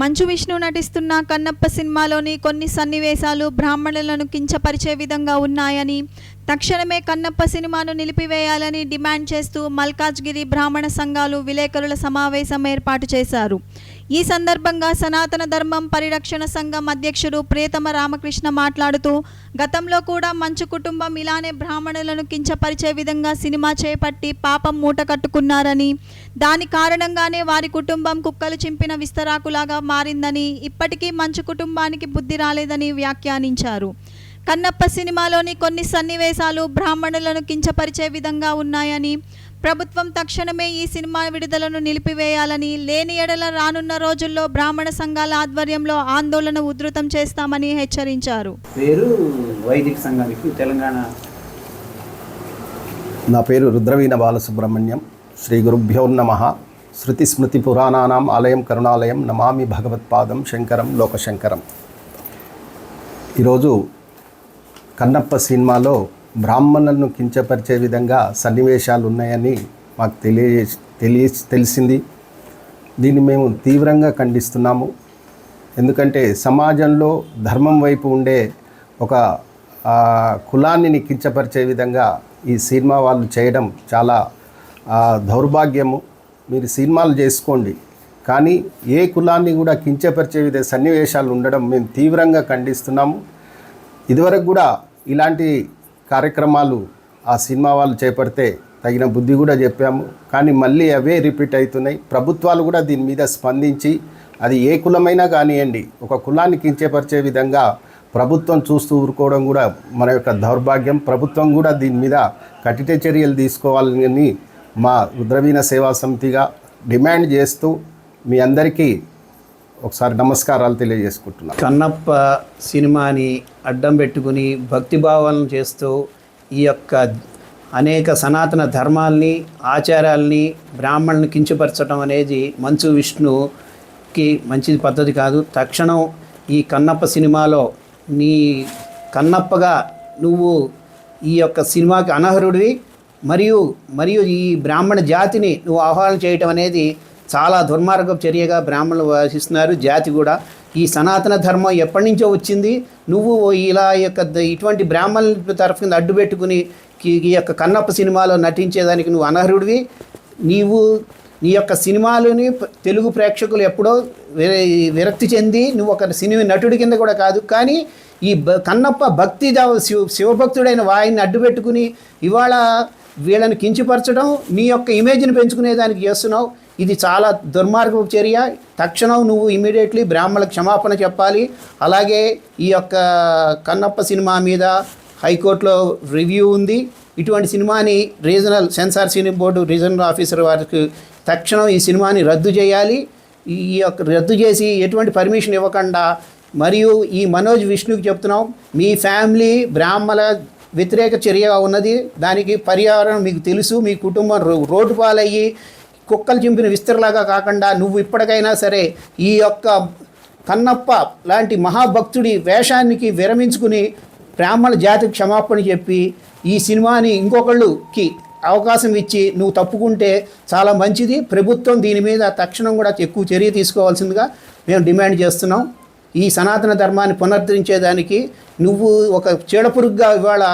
మంచు విష్ణు నటిస్తున్న కన్నప్ప సినిమాలోని కొన్ని సన్నివేశాలు బ్రాహ్మణులను కించపరిచే విధంగా ఉన్నాయని తక్షణమే కన్నప్ప సినిమాను నిలిపివేయాలని డిమాండ్ చేస్తూ మల్కాజ్గిరి బ్రాహ్మణ సంఘాలు విలేకరుల సమావేశం ఏర్పాటు చేశారు. ఈ సందర్భంగా సనాతన ధర్మం పరిరక్షణ సంఘం అధ్యక్షుడు ప్రియతమ రామకృష్ణ మాట్లాడుతూ గతంలో కూడా మంచు కుటుంబం ఇలానే బ్రాహ్మణులను కించపరిచే విధంగా సినిమా చేపట్టి పాపం మూట కట్టుకున్నారని దాని కారణంగానే వారి కుటుంబం కుక్కలు చింపిన విస్తరాకులాగా మారిందని ఇప్పటికీ మంచు కుటుంబానికి బుద్ధి రాలేదని వ్యాఖ్యానించారు. కన్నప్ప సినిమాలోని కొన్ని సన్నివేశాలు బ్రాహ్మణులను కించపరిచే విధంగా ఉన్నాయని ప్రభుత్వం తక్షణమే ఈ సినిమా విడుదలను నిలిపివేయాలని లేని ఎడల రానున్న రోజుల్లో బ్రాహ్మణ సంఘాల ఆధ్వర్యంలో ఆందోళన ఉధృతం చేస్తామని హెచ్చరించారు. పేరు వైదిక సంఘానికి తెలంగాణ. నా పేరు రుద్రవీణ బాలసుబ్రహ్మణ్యం. శ్రీ గురుభ్యో నమ. శృతి స్మృతి పురాణానాం ఆలయం కరుణాలయం నమామి భగవత్పాదం శంకరం లోకశంకరం. ఈరోజు కన్నప్ప సినిమాలో బ్రాహ్మణులను కించపరిచే విధంగా సన్నివేశాలు ఉన్నాయని మాకు తెలియ తెలియ తెలిసింది. దీన్ని మేము తీవ్రంగా ఖండిస్తున్నాము. ఎందుకంటే సమాజంలో ధర్మం వైపు ఉండే ఒక కులాన్ని కించపరిచే విధంగా ఈ సినిమా వాళ్ళు చేయడం చాలా దౌర్భాగ్యము. మీరు సినిమాలు చేసుకోండి. కానీ ఏ కులాన్ని కూడా కించపరిచే విధ సన్నివేశాలు ఉండడం మేము తీవ్రంగా ఖండిస్తున్నాము. ఇదివరకు కూడా ఇలాంటి కార్యక్రమాలు ఆ సినిమా వాళ్ళు చేపడితే తగిన బుద్ధి కూడా చెప్పాము. కానీ మళ్ళీ అవే రిపీట్ అవుతున్నాయి. ప్రభుత్వాలు కూడా దీని మీద స్పందించి అది ఏ కులమైనా కానివ్వండి ఒక కులాన్ని కించపరిచే విధంగా ప్రభుత్వం చూస్తూ ఊరుకోవడం కూడా మన యొక్క దౌర్భాగ్యం. ప్రభుత్వం కూడా దీని మీద కఠిన చర్యలు తీసుకోవాలని మా రుద్రవీణ సేవా సమితిగా డిమాండ్ చేస్తూ మీ అందరికీ ఒకసారి నమస్కారాలు తెలియజేసుకుంటున్నాను. కన్నప్ప సినిమాని అడ్డం పెట్టుకుని భక్తి భావాలను చేస్తూ ఈ యొక్క అనేక సనాతన ధర్మాల్ని ఆచారాల్ని బ్రాహ్మణుని కించపరచడం అనేది మంచు విష్ణుకి మంచి పద్ధతి కాదు. తక్షణం ఈ కన్నప్ప సినిమాలో నీ కన్నప్పగా నువ్వు ఈ యొక్క సినిమాకి అనర్హుడివి. మరియు మరియు ఈ బ్రాహ్మణ జాతిని నువ్వు ఆహ్వానం చేయటం అనేది చాలా దుర్మార్గ చర్యగా బ్రాహ్మణులు భావిస్తున్నారు జాతి కూడా ఈ సనాతన ధర్మం ఎప్పటి నుంచో వచ్చింది. నువ్వు ఇలా ఈ యొక్క ఇటువంటి బ్రాహ్మణుల తరఫు కింద అడ్డు పెట్టుకుని ఈ- యొక్క కన్నప్ప సినిమాలో నటించేదానికి నువ్వు అనర్హుడివి. నీవు నీ యొక్క సినిమాలని తెలుగు ప్రేక్షకులు ఎప్పుడో విరక్తి చెంది నువ్వు ఒక సినిమా నటుడి కింద కూడా కాదు. కానీ ఈ కన్నప్ప భక్తి శివ శివభక్తుడైన వాయిని అడ్డుపెట్టుకుని ఇవాళ వీళ్ళని కించపరచడం నీ యొక్క ఇమేజ్ని పెంచుకునే దానికి చేస్తున్నావు. ఇది చాలా దుర్మార్గపు చర్య. తక్షణం నువ్వు ఇమీడియట్లీ బ్రాహ్మణ క్షమాపణ చెప్పాలి. అలాగే ఈ యొక్క కన్నప్ప సినిమా మీద హైకోర్టులో రివ్యూ ఉంది. ఇటువంటి సినిమాని regional censor cine board regional officer వారికి తక్షణం ఈ సినిమాని రద్దు చేయాలి. ఈ యొక్క రద్దు చేసి ఎటువంటి పర్మిషన్ ఇవ్వకుండా మరియు ఈ మనోజ్ విష్ణుకి చెప్తున్నాం మీ ఫ్యామిలీ బ్రాహ్మణ వ్యతిరేక చర్యగా ఉన్నది. దానికి పర్యావరణం మీకు తెలుసు. మీ కుటుంబం రో- రోడ్డు పాలయ్యి కుక్కలు చింపిన విస్తరలాగా కాకుండా నువ్వు ఇప్పటికైనా సరే ఈ యొక్క కన్నప్ప లాంటి మహాభక్తుడి వేషానికి విరమించుకుని బ్రాహ్మణ జాతి క్షమాపణ చెప్పి ఈ సినిమాని ఇంకొకళ్ళుకి అవకాశం ఇచ్చి నువ్వు తప్పుకుంటే చాలా మంచిది. ప్రభుత్వం దీని మీద తక్షణం కూడా ఎక్కువ చర్య తీసుకోవాల్సిందిగా మేము డిమాండ్ చేస్తున్నాం. ఈ సనాతన ధర్మాన్ని పునరుద్ధరించేదానికి నువ్వు ఒక చీడపురుగ్గా ఇవాళ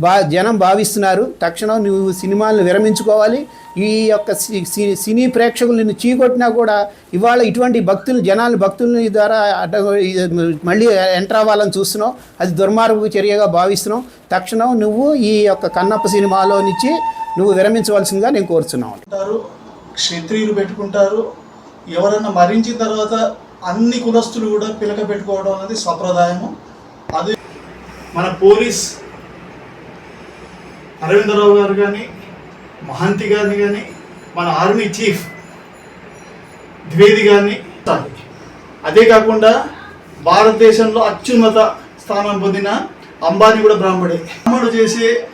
బా జనం భావిస్తున్నారు. తక్షణం నువ్వు సినిమాలను విరమించుకోవాలి. ఈ యొక్క సి- సి- సినీ ప్రేక్షకులు నిన్ను చీకొట్టినా కూడా ఇవాళ ఇటువంటి భక్తులు జనాలు భక్తుల ద్వారా అడ్డ మళ్ళీ ఎంటర్ అవ్వాలని చూస్తున్నావు. అది దుర్మార్గపు చర్యగా భావిస్తున్నావు. తక్షణం నువ్వు ఈ యొక్క కన్నప్ప సినిమాలో నుంచి నువ్వు విరమించవలసిందిగా నేను కోరుతున్నాను. క్షత్రియులు పెట్టుకుంటారు. ఎవరైనా మరించిన తర్వాత అన్ని కులస్తులు కూడా పిలక పెట్టుకోవడం అనేది సంప్రదాయము. అది మన పోలీస్ అరవిందరావు గారు కానీ మహంతి గారిని కానీ మన ఆర్మీ చీఫ్ ద్వివేది గారిని అదే కాకుండా భారతదేశంలో అత్యున్నత స్థానం పొందిన అంబానీ కూడా బ్రాహ్మడే. బ్రాహ్మడు చేసే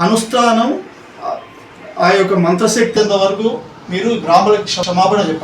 అనుష్ఠానం ఆ- ఆ యొక్క మంత్రశక్తి వరకు మీరు బ్రాహ్మణులకు క్షమాపణ చెప్పండి.